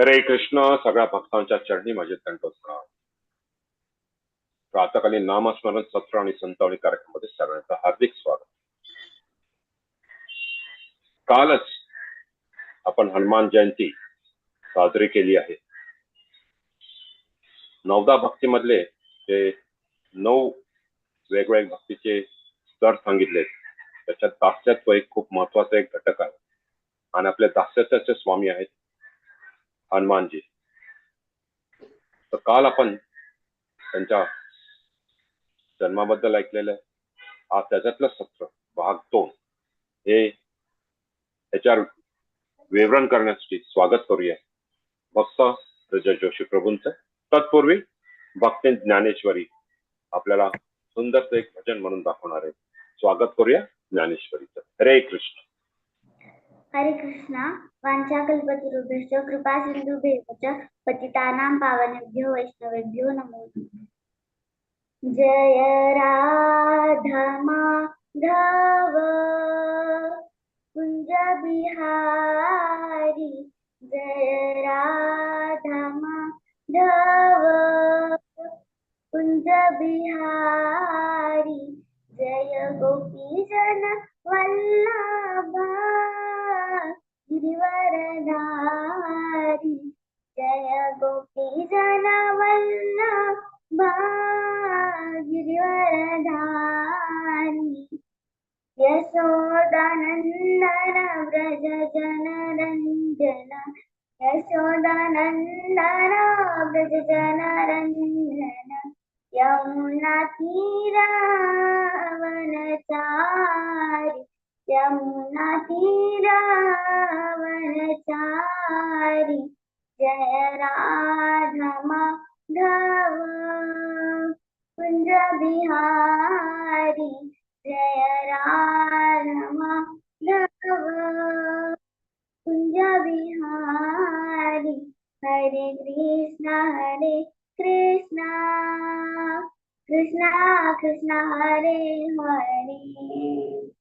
हरे कृष्ण सगळ्या भक्तांच्या चरणी माझे दंडोत प्रणाम. प्रातकालीन नामस्मरण सत्र आणि संतावणी कार्यक्रमामध्ये सगळ्यांचं हार्दिक स्वागत. कालच आपण हनुमान जयंती साजरी केली आहे. नवदा भक्तीमधले जे नऊ वेगवेगळ्या भक्तीचे स्तर सांगितले त्याच्यात दास्यत्व एक खूप महत्त्वाचा एक घटक आहे. आणि आपले दास्यत्वाचे स्वामी आहेत. हनुमानजी. तर काल आपण त्यांच्या जन्माबद्दल ऐकलेलं आहे. आज त्याच्यातलं सत्र भाग दोन हे याच्यावर विवरण करण्यासाठी स्वागत करूया. भक्त प्रजय जोशी प्रभूंच तत्पूर्वी भक्ती ज्ञानेश्वरी आपल्याला सुंदरचं एक भजन म्हणून दाखवणार आहे. स्वागत करूया ज्ञानेश्वरीचं. हरे कृष्ण. हरे कृष्णा वाञ्छाकल्पतरुभ्यश्च कृपा सिन्धुभ्येव च पतितानां पावनेभ्यो वैष्णवेभ्यो नमो। जय राधा माधव कुञ्ज बिहारी। जय राधा माधव कुञ्ज बिहारी। जय गोपीजन वल्लभा। गिरिवरधारी जय गोपीजन वल्लभा गिरिवरधारी यशोदानन्दन व्रज जनरञ्जन यशोदानन्दन व्रज जनरञ्जन यमुना तीरावनचारि यमुना तीरावरचारी। जय राधा माधव कुंज बिहारी। जय राधा माधव कुंज बिहारी। हरे कृष्णा हरे कृष्णा। कृष्णा कृष्णा हरे हरे।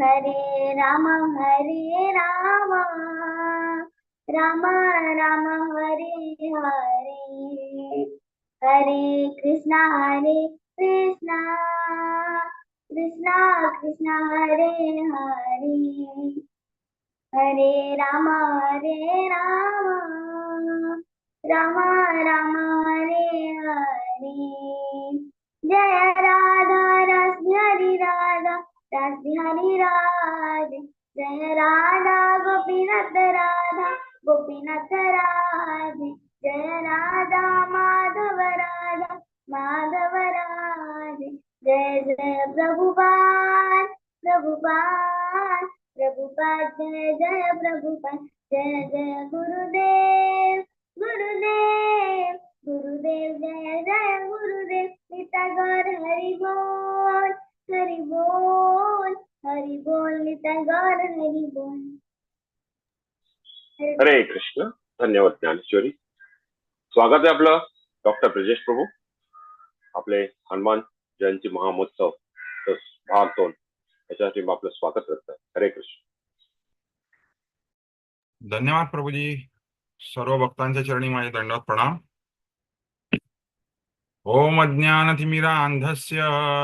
हरे राम हरे राम. राम राम हरे हरे. हरे कृष्णा हरे कृष्णा. कृष्णा कृष्णा हरे हरे. हरे राम हरे राम. राम राम हरे हरे. जय राधा रस हरि राधा. रस बिहारी राधे जय राधा, गोपीनाथ राधा, गोपीनाथ राधे जय राधा, माधव राधा, माधव राधे जय जय प्रभुपाद प्रभुपाद प्रभुपाद, जय जय प्रभुपाद। जय जय गुरुदेव गुरुदेव गुरुदेव, जय जय गुरुदेव। निता गौर हरि बोल। हरि बोल हरि बोल निता गौर हरि बोल. हरे कृष्ण धन्यवाद ज्ञानेश्वरी. स्वागत आहे आपलं डॉक्टर ब्रजेश प्रभू आपले हनुमान जयंती महामहोत्सव भाग दोन. याच्यासाठी मी आपलं स्वागत करत. हरे कृष्ण. धन्यवाद प्रभूजी. सर्व भक्तांच्या चरणी माझे दंडवत प्रणाम. ओम अज्ञानतिमिरान्धस्य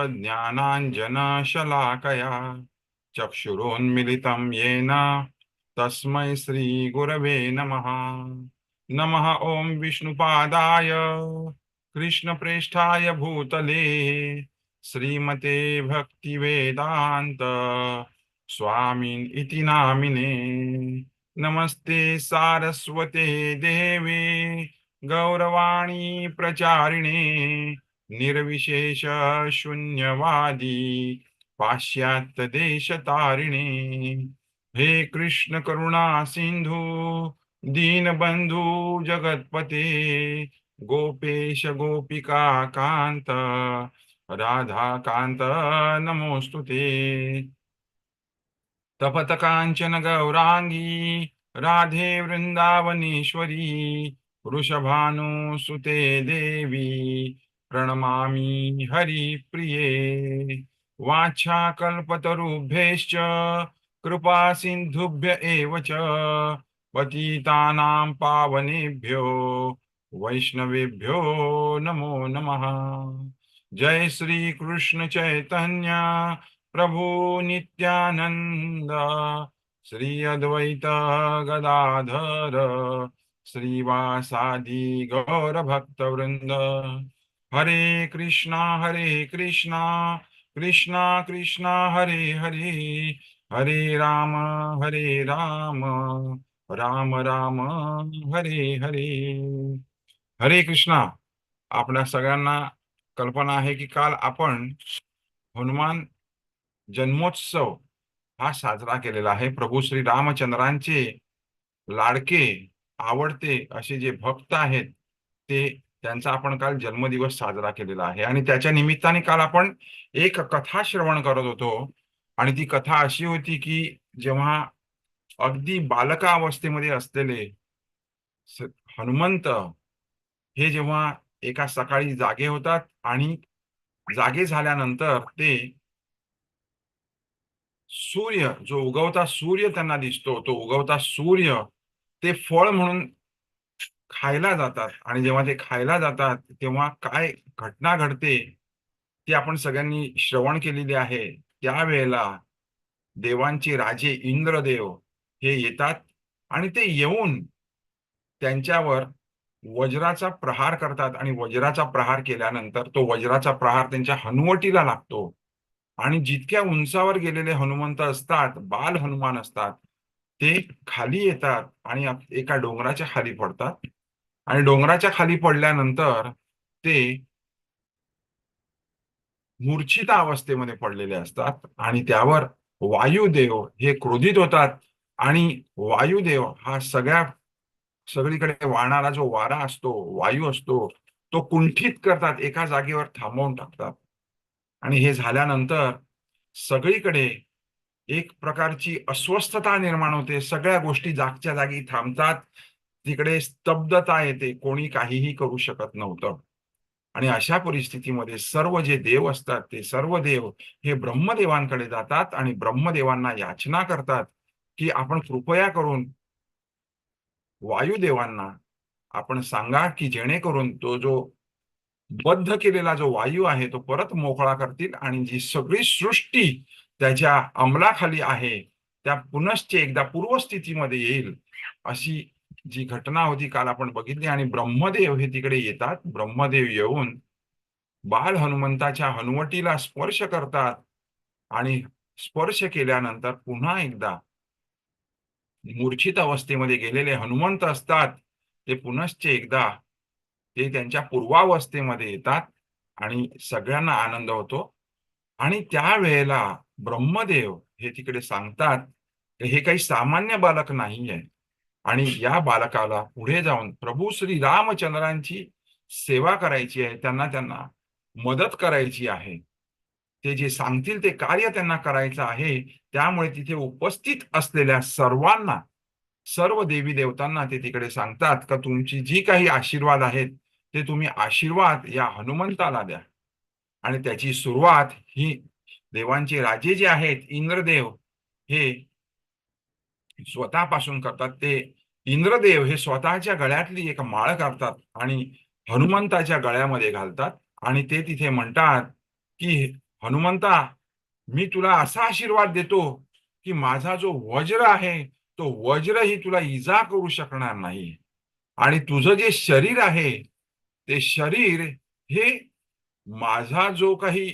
ज्ञानाञ्जनशलाकया चक्षुरोन्मिलितं येन तस्मै श्रीगुरवे नमः। नमः ॐ विष्णुपादाय कृष्णप्रेष्ठाय भूतले श्रीमते भक्तिवेदान्त स्वामिन् इति नामिने। नमस्ते सारस्वते देवे गौरवाणी प्रचारिणे निर्विशेष शून्यवादी पाश्चात्य देशतारिणे. हे कृष्ण करुणा सिंधू दीनबंधू जगतपते गोपेश गोपिका कांत राधा कांत नमोस्तु ते. तपत कांचन गौरांगी राधे वृंदावनेश्वरी वृषभानुसुते देवी प्रणमामि हरिप्रिये। वाञ्छाकल्पतरुभ्यश्च कृपा सिन्धुभ्य एव च पतितानां पावनेभ्यो वैष्णवेभ्यो नमो नमः। जय श्री कृष्ण चैतन्य प्रभु नित्यानंद श्री अद्वैत गदाधर। श्रीवासादि गौर हरे कृष्णा हरे कृष्णा कृष्णा कृष्णा हरे हरे। हरे राम हरे राम राम राम हरे हरे। हरे कृष्णा आपल्या सगळ्यांना कल्पना आहे की काल आपण हनुमान जन्मोत्सव हा साजरा केलेला आहे. प्रभू श्री रामचंद्रांचे लाडके आवडते असे जे भक्त आहेत ते त्यांचा आपण काल जन्मदिवस साजरा केलेला आहे. आणि त्याच्या निमित्ताने काल आपण एक कथा श्रवण करत होतो. आणि ती कथा अशी होती की जेव्हा अगदी बालकावस्थेमध्ये असलेले हनुमंत हे जेव्हा एका सकाळी जागे होतात आणि जागे झाल्यानंतर ते सूर्य जो उगवता सूर्य त्यांना दिसतो तो उगवता सूर्य ते फळ म्हणून खायला जातात. आणि जेव्हा ते खायला जातात तेव्हा काय घटना घडते ती आपण सगळ्यांनी श्रवण केलेली आहे. त्यावेळेला देवांचे राजे इंद्रदेव हे येतात आणि ते येऊन त्यांच्यावर वज्राचा प्रहार करतात. आणि वज्राचा प्रहार केल्यानंतर तो वज्राचा प्रहार त्यांच्या हनुवटीला लागतो. आणि जितक्या उंचावर गेलेले हनुमंत असतात बाल हनुमान असतात ते खाली येतात आणि एका डोंगराच्या खाली पडतात. आणि डोंगराच्या खाली पडल्यानंतर ते मूर्छिता अवस्थेमध्ये पडलेले असतात आणि त्यावर वायुदेव हे क्रोधित होतात. आणि वायुदेव हा सगळ्या सगळीकडे वाहणारा जो वारा असतो वायू असतो तो कुंठित करतात एका जागेवर थांबवून टाकतात. आणि हे झाल्यानंतर सगळीकडे एक प्रकारची अस्वस्थता निर्माण होते. सगळ्या गोष्टी जागच्या जागी थांबतात. तिकडे स्तब्धता येते. कोणी काहीही करू शकत नव्हतं. आणि अशा परिस्थितीमध्ये सर्व जे देव असतात ते सर्व देव हे ब्रह्मदेवांकडे जातात आणि ब्रह्मदेवांना याचना करतात की आपण कृपया करून वायुदेवांना आपण सांगा की जेणेकरून तो जो बद्ध केलेला जो वायू आहे तो परत मोकळा करतील आणि जी सगळी सृष्टी त्याच्या अंमलाखाली आहे त्या पुनश्च एकदा पूर्वस्थितीमध्ये येईल अशी जी घटना होती काल आपण बघितली आणि ब्रह्मदेव हे तिकडे येतात. ब्रह्मदेव येऊन बाल हनुमंताच्या हनुवटीला स्पर्श करतात आणि स्पर्श केल्यानंतर पुन्हा एकदा मूर्छित अवस्थेमध्ये गेलेले हनुमंत असतात. ते पुनश्च एकदा ते त्यांच्या पूर्वावस्थेमध्ये येतात आणि सगळ्यांना आनंद होतो. आणि त्यावेळेला ब्रह्मदेव हे तिकडे सांगतात हे काही सामान्य बालक नाही आहे आणि या बालकाला पुढे जाऊन प्रभू श्री रामचंद्रांची सेवा करायची आहे त्यांना त्यांना मदत करायची आहे. ते जे सांगतील ते कार्य त्यांना करायचं आहे त्यामुळे तिथे उपस्थित असलेल्या सर्वांना सर्व देवी देवतांना ते तिकडे सांगतात का तुमची जी काही आशीर्वाद आहेत ते तुम्ही आशीर्वाद या हनुमंताला द्या. आणि त्याची सुरुवात ही देवांचे राजे जे आहेत इंद्रदेव हे स्वतःपासून करतात. ते इंद्रदेव हे स्वतःच्या गळ्यातली एक माळ काढतात आणि हनुमंताच्या गळ्यामध्ये घालतात. आणि ते तिथे म्हणतात की हनुमंता मी तुला असा आशीर्वाद देतो की माझा जो वज्र आहे तो वज्रही तुला इजा करू शकणार नाही. आणि तुझं जे शरीर आहे ते शरीर हे माझा जो काही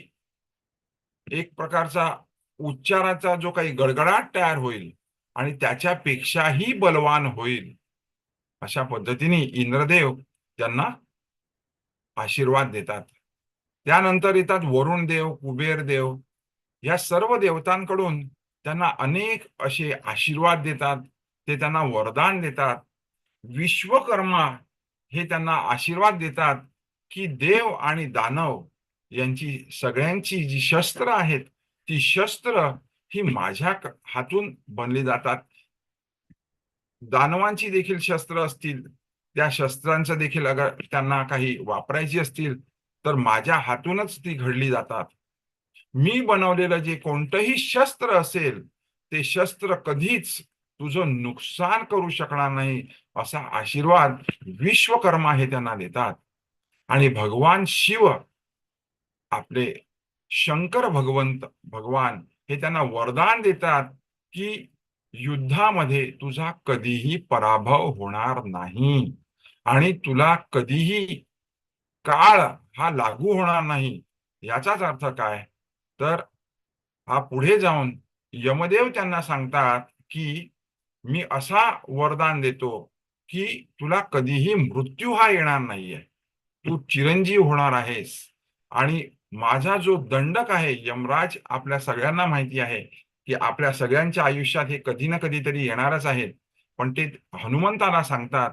एक प्रकारचा उच्चाराचा जो काही गडगडाट तयार होईल आणि त्याच्यापेक्षाही बलवान होईल. अशा पद्धतीने इंद्रदेव त्यांना आशीर्वाद देतात. त्यानंतर येतात वरुण देव कुबेर देव. या सर्व देवतांकडून त्यांना अनेक असे आशीर्वाद देतात. ते त्यांना वरदान देतात. विश्वकर्मा हे त्यांना आशीर्वाद देतात की देव आणि दानव यांची सगळ्यांची जी शस्त्र आहेत ती शस्त्र ही माझ्या हातून बनली जातात. दानवांची देखील शस्त्र असतील त्या शस्त्रांचं देखील अगर त्यांना काही वापरायची असतील तर माझ्या हातूनच ती घडली जातात. मी बनवलेलं जे कोणतंही शस्त्र असेल ते शस्त्र कधीच तुझं नुकसान करू शकणार नाही असा आशीर्वाद विश्वकर्मा हे त्यांना देतात. आणि भगवान शिव आपले शंकर भगवंत भगवान हे त्यांना वरदान देतात की युद्धामध्ये तुझा कधीही पराभव होणार नाही आणि तुला कधीही काळ हा लागू होणार नाही. याचाच अर्थ काय? तर हा पुढे जाऊन यमदेव त्यांना सांगतात की मी असा वरदान देतो की तुला कधीही मृत्यू हा येणार नाहीये. तू चिरंजीव होणार आहेस आणि माझा जो दंडक आहे यमराज आपल्या सगळ्यांना माहिती आहे की आपल्या सगळ्यांच्या आयुष्यात हे कधी ना कधीतरी येणारच आहेत. पण ते हनुमंताला सांगतात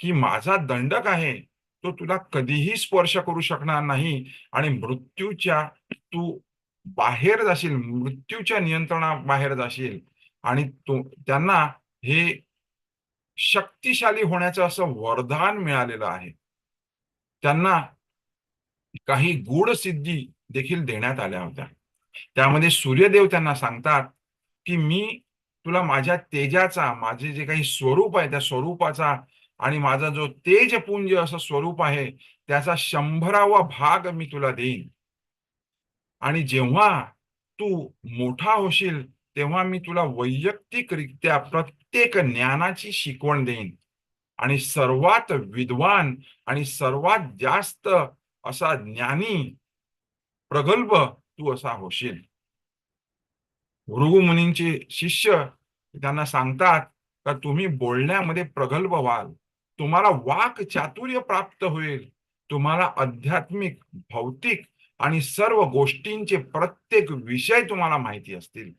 की माझा दंडक आहे तो तुला कधीही स्पर्श करू शकणार नाही आणि मृत्यूच्या तू बाहेर जाशील मृत्यूच्या नियंत्रणाबाहेर जाशील. आणि तो त्यांना हे शक्तिशाली होण्याचं असं वरदान मिळालेलं आहे. त्यांना काही गूढ सिद्धी देखील देण्यात आल्या होत्या. त्यामध्ये सूर्यदेव त्यांना सांगतात की मी तुला माझ्या तेजाचा माझे जे काही स्वरूप आहे त्या स्वरूपाचा आणि माझा जो तेजपुंज असं स्वरूप आहे त्याचा शंभरावा भाग मी तुला देईन. आणि जेव्हा तू मोठा होशील तेव्हा मी तुला वैयक्तिकरित्या प्रत्येक ज्ञानाची शिकवण देईन. आणि सर्वात विद्वान आणि सर्वात जास्त असा ज्ञानी प्रगल्भ तू असा होशील. भृगु मुनींचे शिष्य त्यांना सांगतात का तुम्ही बोलण्यामध्ये प्रगल्भ व्हाल. तुम्हाला वाक चातुर्य प्राप्त होईल. तुम्हाला आध्यात्मिक भौतिक आणि सर्व गोष्टींचे प्रत्येक विषय तुम्हाला माहिती असतील.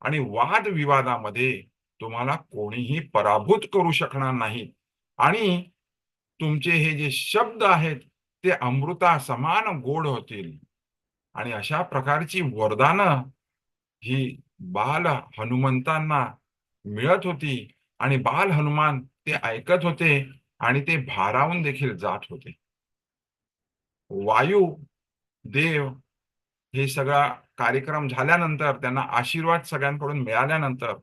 आणि वाद विवादामध्ये तुम्हाला कोणीही पराभूत करू शकणार नाही. आणि तुमचे हे जे शब्द आहेत ते अमृता समान गोड होतील. आणि अशा प्रकारची वरदानं ही बाल हनुमंतांना मिळत होती. आणि बाल हनुमान ते ऐकत होते आणि ते भारावून देखील जात होते. वायू देव हे सगळा कार्यक्रम झाल्यानंतर त्यांना आशीर्वाद सगळ्यांकडून मिळाल्यानंतर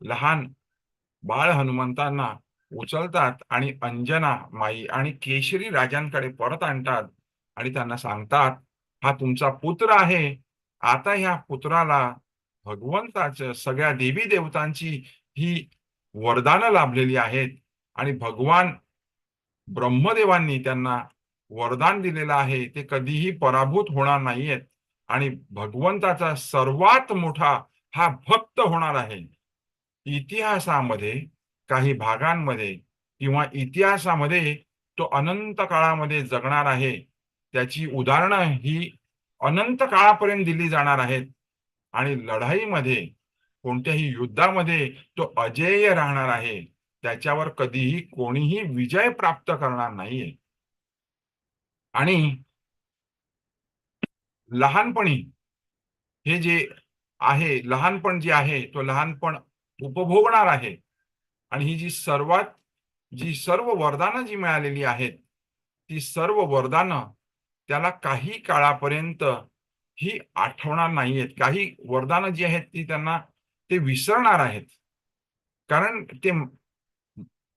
लहान बाळ हनुमंतांना उचलतात आणि अंजना माई आणि केशरी राजांकडे परत आणतात आणि त्यांना सांगतात हा तुमचा पुत्र आहे. आता ह्या पुत्राला भगवंताच्या सगळ्या देवी देवतांची ही वरदानं लाभलेली आहेत आणि भगवान ब्रह्मदेवांनी त्यांना वरदान दिलेलं आहे. ते कधीही पराभूत होणार नाहीयेत आणि भगवंताचा सर्वात मोठा हा भक्त होणार आहे. इतिहासामध्ये काही भागांमध्ये किंवा इतिहासामध्ये तो अनंत काळामध्ये जगणार आहे. त्याची उदाहरणं ही अनंत काळापर्यंत दिली जाणार आहेत. आणि लढाईमध्ये कोणत्याही युद्धामध्ये तो अजेय राहणार आहे. त्याच्यावर कधीही कोणीही विजय प्राप्त करणार नाहीये. आणि लहानपणी हे जे आहे लहानपण जे आहे तो लहानपण उपभोगणार आहे. आणि ही जी सर्वात जी सर्व वरदानं जी मिळालेली आहेत ती सर्व वरदानं त्याला काही काळापर्यंत ही आठवणार नाहीयेत. काही वरदानं जी आहेत ती त्यांना ते विसरणार आहेत. कारण ते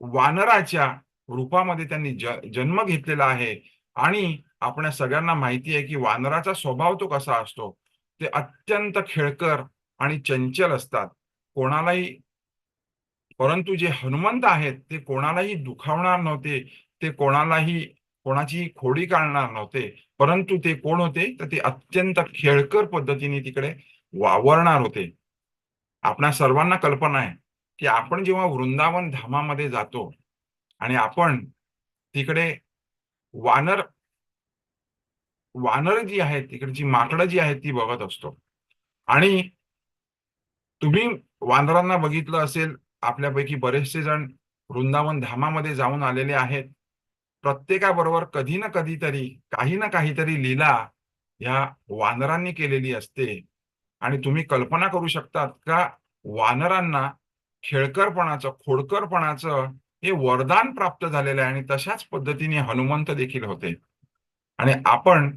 वानराच्या रूपामध्ये त्यांनी ज जन्म घेतलेला आहे. आणि आपल्या सगळ्यांना माहिती आहे की वानराचा स्वभाव तो कसा असतो? ते अत्यंत खेळकर आणि चंचल असतात. कोणालाही परंतु जे हनुमंत आहेत ते कोणालाही दुखावणार नव्हते ते कोणालाही कोणाची खोडी काढणार नव्हते. परंतु ते कोण होते? तर ते अत्यंत खेळकर पद्धतीने तिकडे वावरणार होते. आपणा सर्वांना कल्पना आहे की आपण जेव्हा वृंदावन धामामध्ये जातो आणि आपण तिकडे वानर वानर जी आहेत तिकडची माकडं जी आहेत ती बघत असतो. आणि तुम्ही वानरांना बघितलं असेल आपल्यापैकी बरेचसे जण वृंदावन धामामध्ये जाऊन आलेले आहेत. प्रत्येकाबरोबर कधी ना कधीतरी काही ना काहीतरी लीला या वानरांनी केलेली असते. आणि तुम्ही कल्पना करू शकतात का वानरांना खेळकरपणाचं खोडकरपणाचं हे वरदान प्राप्त झालेलं आहे आणि तशाच पद्धतीने हनुमंत देखील होते. आणि आपण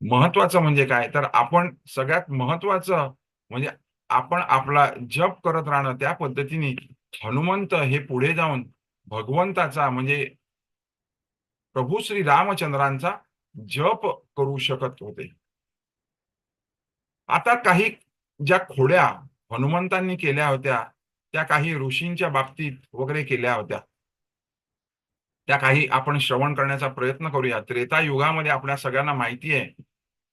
महत्वाचं म्हणजे काय? तर आपण सगळ्यात महत्वाचं म्हणजे आपण आपला जप करत राहणं त्या पद्धतीने हनुमंत हे पुढे जाऊन भगवंताचा म्हणजे प्रभू श्री रामचंद्रांचा जप करू शकत होते. आता काही ज्या खोड्या हनुमंतांनी केल्या होत्या त्या काही ऋषींच्या बाबतीत वगैरे केल्या होत्या. त्या काही आपण श्रवण करण्याचा प्रयत्न करूया. त्रेता युगामध्ये आपल्या सगळ्यांना माहिती आहे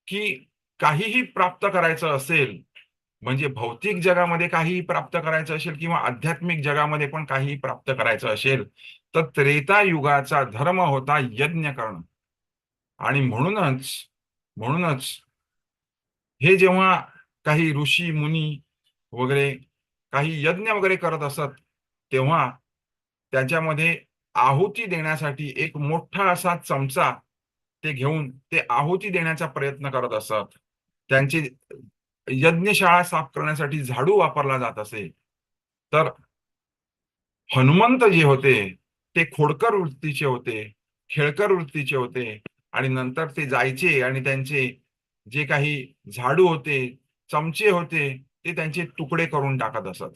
की काहीही प्राप्त करायचं असेल म्हणजे भौतिक जगामध्ये काही प्राप्त करायचं असेल किंवा आध्यात्मिक जगामध्ये पण काही प्राप्त करायचं असेल तर त्रेता युगाचा धर्म होता यज्ञ करणं. आणि म्हणूनच म्हणूनच हे जेव्हा काही ऋषी मुनी वगैरे काही यज्ञ वगैरे करत असत तेव्हा त्याच्यामध्ये आहुती देण्यासाठी एक मोठा असा चमचा ते घेऊन ते आहुती देण्याचा प्रयत्न करत असत. त्यांचे यज्ञशाळा साफ करण्यासाठी झाडू वापरला जात असे. तर हनुमंत जे होते ते खोडकर वृत्तीचे होते खेळकर वृत्तीचे होते आणि नंतर ते जायचे आणि त्यांचे जे काही झाडू होते चमचे होते ते त्यांचे तुकडे करून टाकत असत.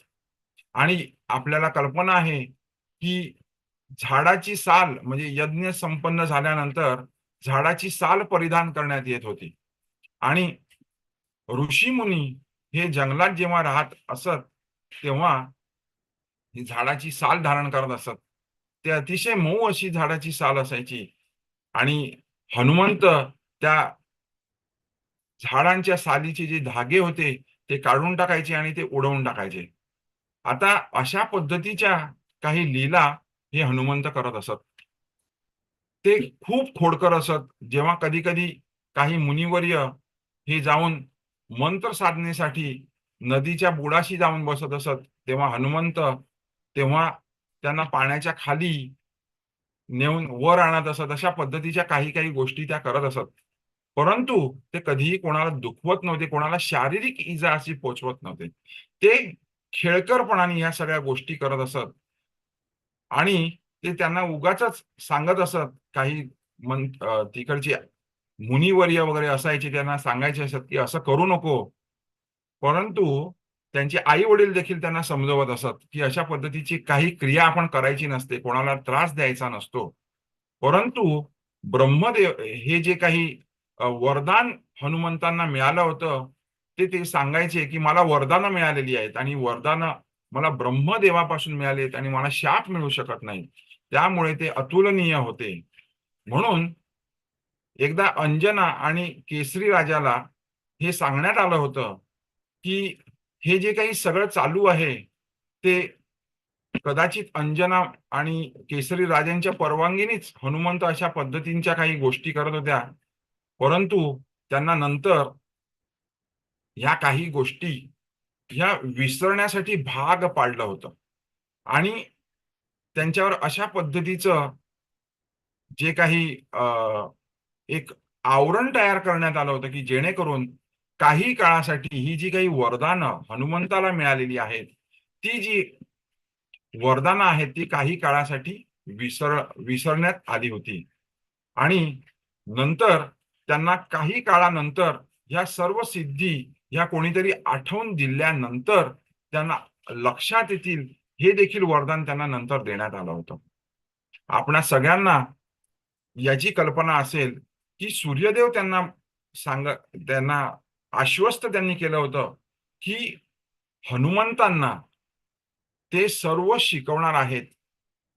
आणि आपल्याला कल्पना आहे की झाडाची साल म्हणजे यज्ञ संपन्न झाल्यानंतर झाडाची साल परिधान करण्यात येत होती. आणि ऋषी मुनी हे जंगलात जेव्हा राहत असत तेव्हा ही झाडाची साल धारण करत असत. ते अतिशय मऊ अशी झाडाची साल असायची. आणि हनुमंत त्या झाडांच्या सालीचे जे धागे होते ते काढून टाकायचे आणि ते उडवून टाकायचे. आता अशा पद्धतीच्या काही लीला हे हनुमंत करत असत. ते खूप खोडकर असत. जेव्हा कधी कधी काही मुनिवर्य हे जाऊन मंत्र साधनेसाठी नदीच्या बुडाशी जाऊन बसत असत तेव्हा हनुमंत तेव्हा त्यांना पाण्याच्या खाली नेऊन वर आणत असत. अशा पद्धतीच्या काही काही गोष्टी त्या करत असत. परंतु ते कधीही कोणाला दुखवत नव्हते कोणाला शारीरिक इजा अशी पोचवत नव्हते. ते खेळकरपणाने ह्या सगळ्या गोष्टी करत असत. आणि ते त्यांना उगाच सांगत असत. काही मन तिकडची मुनिवर्य वगैरे असायचे त्यांना सांगायचे असत की असं करू नको. परंतु त्यांचे आई वडील देखील त्यांना समजवत असत की अशा पद्धतीची काही क्रिया आपण करायची नसते कोणाला त्रास द्यायचा नसतो. परंतु ब्रह्मदेव हे जे काही वरदान हनुमंतांना मिळालं होतं ते ते सांगायचे की मला वरदानं मिळालेली आहेत आणि वरदानं मला ब्रह्मदेवापासून मिळालेत आहेत आणि मला शाप मिळू शकत नाही. त्यामुळे ते अतुलनीय होते. म्हणून एकदा अंजना आणि केसरी राजाला हे सांगण्यात आलं होतं की हे जे काही सगळं चालू आहे ते कदाचित अंजना आणि केसरी राजांच्या परवानगीनेच हनुमंत अशा पद्धतींच्या काही गोष्टी करत होत्या. परंतु त्यांना नंतर ह्या काही गोष्टी ह्या विसरण्यासाठी भाग पाडलं होतं. आणि त्यांच्यावर अशा पद्धतीचं जे काही एक आवरण तयार करण्यात आलं होतं की जेणेकरून काही काळासाठी ही जी काही वरदानं हनुमंताला मिळालेली आहेत ती जी वरदानं आहेत ती काही काळासाठी विसर विसरण्यात आली होती. आणि नंतर त्यांना काही काळानंतर ह्या सर्व सिद्धी ह्या कोणीतरी आठवून दिल्यानंतर त्यांना लक्षात येतील हे देखील वरदान त्यांना नंतर देण्यात आलं होतं. आपणा सगळ्यांना याची कल्पना असेल की सूर्यदेव त्यांना सांग त्यांना आश्वस्त त्यांनी केलं होतं की हनुमंतांना ते सर्व शिकवणार आहेत.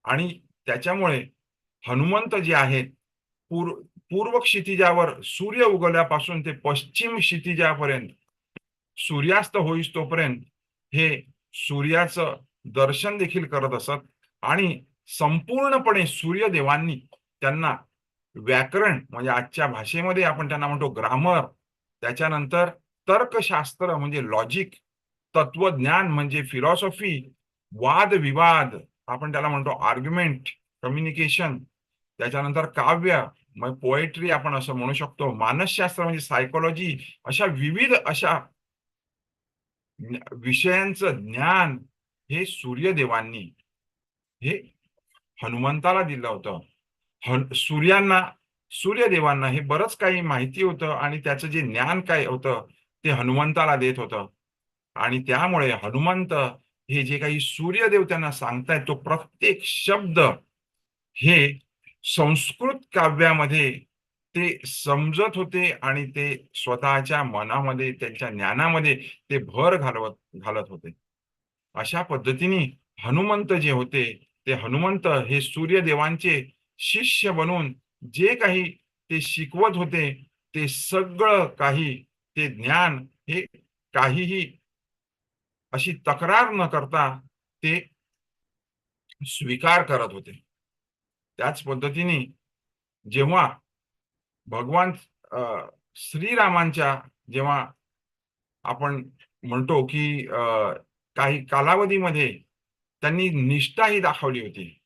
आणि त्याच्यामुळे हनुमंत जे आहेत पूर्व पूर्व क्षितिजावर सूर्य उगवल्यापासून ते पश्चिम क्षितिजापर्यंत सूर्यास्त होईस तोपर्यंत हे सूर्याचं दर्शन देखील करत असत. आणि संपूर्णपणे सूर्यदेवांनी त्यांना व्याकरण म्हणजे आजच्या भाषेमध्ये आपण त्यांना म्हणतो ग्रामर. त्याच्यानंतर तर्कशास्त्र म्हणजे लॉजिक तत्वज्ञान म्हणजे फिलॉसॉफी वादविवाद आपण त्याला म्हणतो आर्ग्युमेंट कम्युनिकेशन त्याच्यानंतर काव्य मग पोएट्री आपण असं म्हणू शकतो. मानसशास्त्र म्हणजे सायकोलॉजी अशा विविध अशा विषयांचं ज्ञान हे सूर्यदेवांनी हे हनुमंताला दिलं होतं. सूर्यांना सूर्यदेवांना हे बरंच काही माहिती होतं आणि त्याचं जे ज्ञान काय होतं ते हनुमंताला देत होतं. आणि त्यामुळे हनुमंत हे जे काही सूर्यदेव त्यांना सांगतायत तो प्रत्येक शब्द हे संस्कृत काव्यामध्ये ते समजत होते आणि ते स्वतःच्या मनामध्ये त्यांच्या ज्ञानामध्ये ते भर घालवत घालत होते. अशा पद्धतीने हनुमंत जे होते ते हनुमंत हे सूर्यदेवांचे शिष्य बनून जे काही ते शिकवत होते ते सगळं काही ते ज्ञान हे काहीही अशी तक्रार न करता ते स्वीकार करत होते. त्याच पद्धतीने जेव्हा भगवान अं, श्रीरामांच्या जेव्हा आपण म्हणतो की अं, काही कालावधीमध्ये त्यांनी निष्ठा ही दाखवली होती.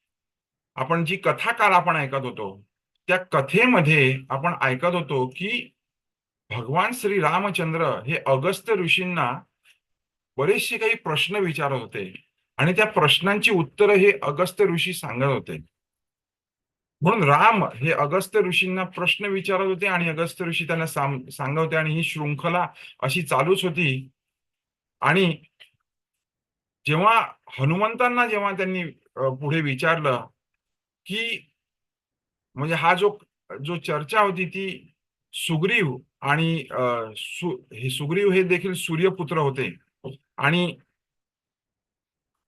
आपण जी कथा काल आपण ऐकत होतो त्या कथेमध्ये आपण ऐकत होतो की भगवान श्री रामचंद्र हे अगस्त्य ऋषींना बरेचसे काही प्रश्न विचारत होते आणि त्या प्रश्नांची उत्तरं हे अगस्त्य ऋषी सांगत होते. म्हणून राम हे अगस्त्य ऋषींना प्रश्न विचारत होते आणि अगस्त्य ऋषी त्यांना सांगत होते आणि ही शृंखला अशी चालूच होती. आणि जेव्हा हनुमंतांना जेव्हा त्यांनी पुढे विचारलं की म्हणजे हा जो जो चर्चा होती ती सुग्रीव आणि सु हे सुग्रीव हे देखील सूर्यपुत्र होते. आणि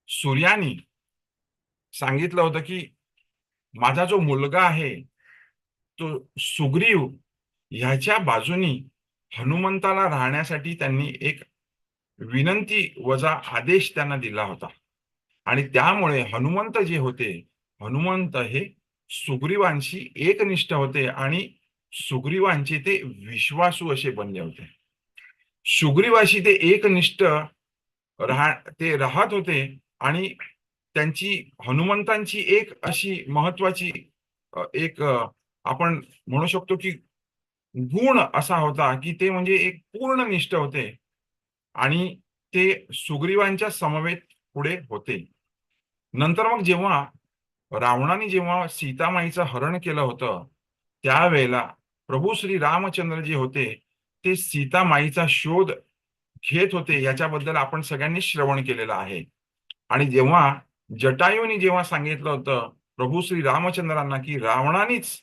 सूर्यानी सांगितलं होतं की माझा जो मुलगा आहे तो सुग्रीव ह्याच्या बाजूनी हनुमंताला राहण्यासाठी त्यांनी एक विनंती वजा आदेश त्यांना दिला होता. आणि त्यामुळे हनुमंत जे होते हनुमंत हे सुग्रीवांशी एकनिष्ठ होते आणि सुग्रीवांचे ते विश्वासू असे बनले होते. सुग्रीवाशी ते एकनिष्ठ राह ते राहत होते आणि त्यांची हनुमंतांची एक अशी महत्वाची एक आपण म्हणू शकतो की गुण असा होता की ते म्हणजे एक पूर्ण निष्ठ होते आणि ते सुग्रीवांच्या समवेत पुढे होते. नंतर मग जेव्हा रावणाने जेव्हा सीतामाईचं हरण केलं होतं त्यावेळेला प्रभू श्री रामचंद्र जे होते ते सीतामाईचा शोध घेत होते याच्याबद्दल आपण सगळ्यांनी श्रवण केलेलं आहे. आणि जेव्हा जटायूने जेव्हा सांगितलं होतं प्रभू श्री रामचंद्रांना की रावणानेच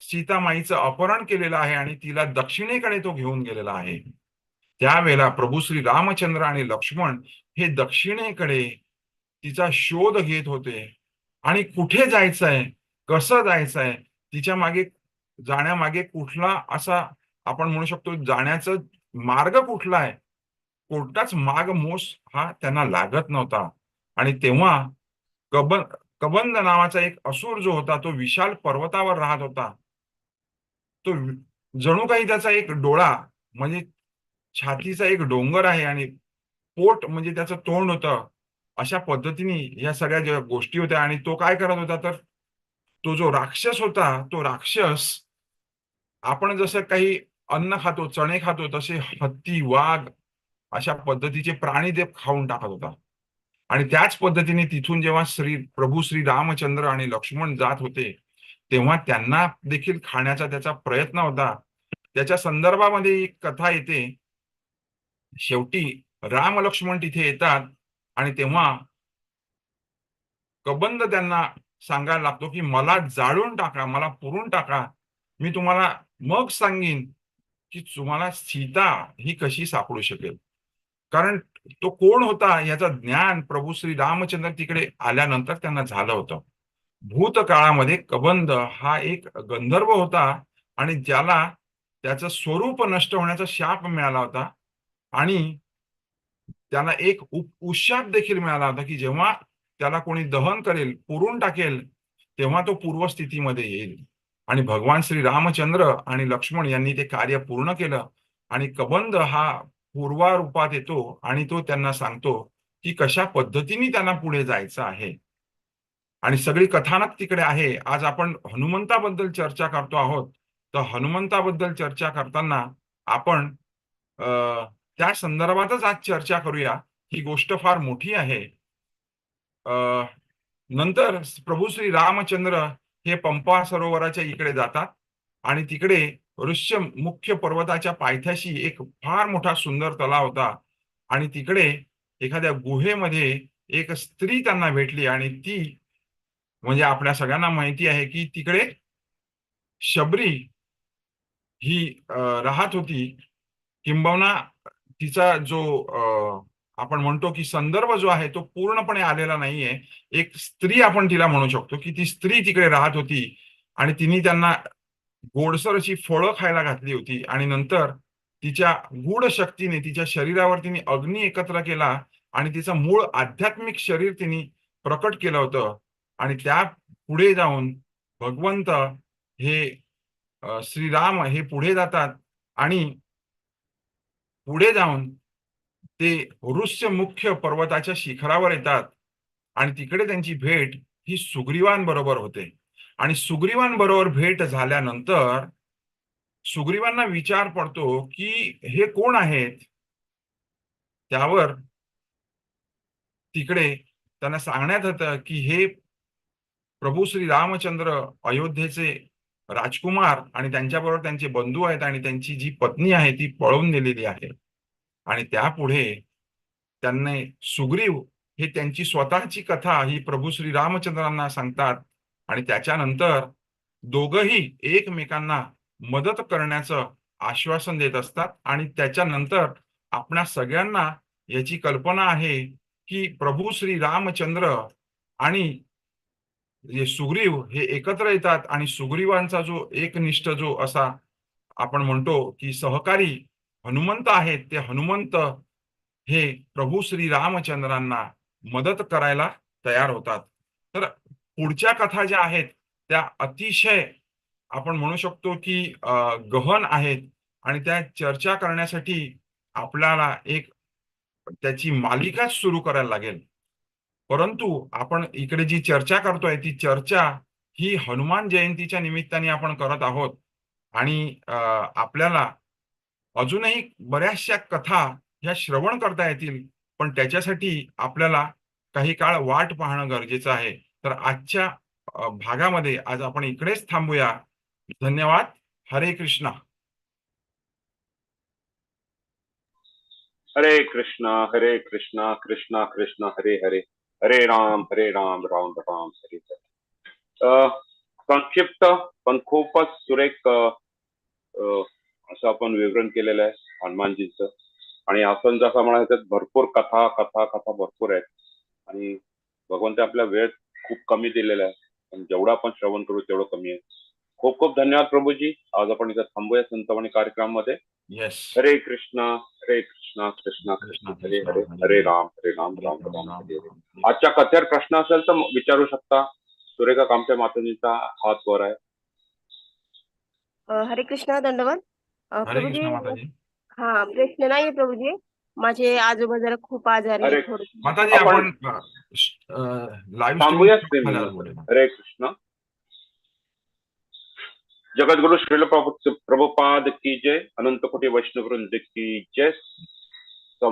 सीतामाईचं अपहरण केलेलं आहे आणि तिला दक्षिणेकडे तो घेऊन गेलेला आहे त्यावेळेला प्रभू श्री रामचंद्र आणि लक्ष्मण हे दक्षिणेकडे तिचा शोध घेत होते. आणि कुठे जायचंय कसं जायचंय तिच्यामागे जाण्यामागे कुठला असा आपण म्हणू शकतो जाण्याचा मार्ग कुठला आहे कोणताच मार्ग मोस हा त्यांना लागत नव्हता. आणि तेव्हा कबन कबंद नावाचा एक असुर जो होता तो विशाल पर्वतावर राहत होता. तो जणू काही त्याचा एक डोळा म्हणजे छातीचा एक डोंगर आहे आणि पोट म्हणजे त्याचं तोंड होतं. अशा पद्धतीने या सगळ्या ज्या गोष्टी होत्या आणि तो काय करत होता तर? तो जो राक्षस होता तो राक्षस आपण जसं काही अन्न खातो चणे खातो तसे हत्ती वाघ अशा पद्धतीचे प्राणी ते खाऊन टाकत होता. आणि त्याच पद्धतीने तिथून जेव्हा श्री प्रभू श्री रामचंद्र आणि लक्ष्मण जात होते तेव्हा त्यांना देखील खाण्याचा त्याचा प्रयत्न होता. त्याच्या संदर्भामध्ये एक कथा येते. शेवटी राम लक्ष्मण तिथे येतात. आणि तेव्हा कबंद त्यांना सांगायला लागतो की मला जाळून टाका मला पुरून टाका. मी तुम्हाला मग सांगेन की तुम्हाला सीता ही कशी सापडू शकेल. कारण तो कोण होता याचं ज्ञान प्रभू श्री रामचंद्र तिकडे आल्यानंतर त्यांना झालं होतं. भूतकाळामध्ये कबंद हा एक गंधर्व होता आणि ज्याला त्याचं स्वरूप नष्ट होण्याचा शाप मिळाला होता. आणि त्याला एक उप उशाप देखील मिळाला होता की जेव्हा त्याला कोणी दहन करेल पुरून टाकेल तेव्हा तो पूर्वस्थितीमध्ये येईल. आणि भगवान श्री रामचंद्र आणि लक्ष्मण यांनी ते कार्य पूर्ण केलं आणि कबंद हा पूर्वा रूपात येतो आणि तो त्यांना सांगतो की कशा पद्धतीने त्यांना पुढे जायचं आहे. आणि सगळी कथानक तिकडे आहे. आज आपण हनुमंताबद्दल चर्चा करतो आहोत. तर हनुमंताबद्दल चर्चा करताना आपण अं त्या संदर्भातच आज चर्चा करूया. ही गोष्ट फार मोठी आहे. नंतर प्रभू श्री रामचंद्र हे पंपा सरोवराच्या इकडे जातात आणि तिकडे ऋष्य मुख्य पर्वताच्या पायथ्याशी एक फार मोठा सुंदर तलाव होता. आणि तिकडे एखाद्या गुहेमध्ये एक स्त्री त्यांना भेटली आणि ती म्हणजे आपल्या सगळ्यांना माहिती आहे की तिकडे शबरी ही अं, राहत होती. किंबहुना तिचा जो आपण म्हणतो की संदर्भ जो आहे तो पूर्णपणे आलेला नाहीये. एक स्त्री आपण तिला म्हणू शकतो की ती स्त्री तिकडे राहत होती आणि तिने त्यांना गोडसर अशी फळं खायला घातली होती आणि नंतर तिच्या गूढ शक्तीने तिच्या शरीरावर तिने अग्नी एकत्र केला आणि तिचं मूळ आध्यात्मिक शरीर तिने प्रकट केलं होतं. आणि त्या पुढे जाऊन भगवंत हे श्रीराम हे पुढे जातात आणि पुढे जाऊन ते ऋष्य मुख्य पर्वताच्या शिखरावर येतात. आणि तिकडे त्यांची भेट ही सुग्रीवांबरोबर होते. आणि सुग्रीवांबरोबर भेट झाल्यानंतर सुग्रीवांना विचार पडतो की हे कोण आहेत? त्यावर तिकडे त्यांना सांगण्यात येतं की हे प्रभू श्री रामचंद्र अयोध्येचे राजकुमार आणि त्यांच्याबरोबर त्यांचे बंधू आहेत आणि त्यांची जी पत्नी आहे ती पळवून नेलेली आहे. आणि त्यापुढे त्यांनी सुग्रीव हे त्यांची स्वतःची कथा ही प्रभू श्री रामचंद्रांना सांगतात आणि त्याच्यानंतर दोघही एकमेकांना मदत करण्याचं आश्वासन देत असतात आणि त्याच्यानंतर आपणा सगळ्यांना याची कल्पना आहे की प्रभू श्री रामचंद्र आणि सुग्रीव हे एकत्र येतात आणि सुग्रीवांचा जो एकनिष्ठ जो असा आपण म्हणतो की सहकारी हनुमंत आहेत ते हनुमंत हे प्रभू श्री रामचंद्रांना मदत करायला तयार होतात. तर पुढच्या कथा ज्या आहेत त्या अतिशय आपण म्हणू शकतो की गहन आहेत आणि त्या चर्चा करण्यासाठी आपल्याला एक त्याची मालिकाच सुरू करायला लागेल. परंतु आपण इकडे जी चर्चा करतोय ती चर्चा ही हनुमान जयंतीच्या निमित्ताने आपण करत आहोत. आणि आपल्याला अजूनही बऱ्याचशा कथा ह्या श्रवण करता येतील पण त्याच्यासाठी आपल्याला काही काळ वाट पाहणं गरजेचं आहे. तर आजच्या भागामध्ये आज आपण इकडेच थांबूया. धन्यवाद. हरे कृष्णा. हरे कृष्णा हरे कृष्णा कृष्णा कृष्णा हरे हरे. हरे राम हरे राम राम राम हरे. हरे संक्षिप्त पण खूपच सुरेख असं आपण विवरण केलेलं आहे हनुमानजीचं. आणि आपण जसं म्हणायचं भरपूर कथा कथा कथा भरपूर आहेत. आणि भगवंत आपला वेळ खूप कमी दिलेला आहे. पण जेवढं आपण श्रवण करू तेवढं कमी आहे. खूप खूप धन्यवाद प्रभूजी. आज आपण इथं थांबूया संतवाणी कार्यक्रमामध्ये. येस हरे कृष्णा हरे कृष्णा कृष्णा कृष्ण हरे हरे हरे राम हरे राम राम राम हरे हरे आजच्या कथेवर प्रश्न असेल तर विचारू शकता. सुरेखा कामटे माताजींचा हात वर आहे. हरे कृष्ण हरे प्रभूजी हा प्रश्न नाहीये प्रभूजी. माझे आजोबा जरा खूप आजारी माताजी आपण- लाईव्ह हरे कृष्ण. जगद्गुरु श्रील प्रभु प्रभुपाद की जय अनंत कोटी वैष्णव वृंद की जय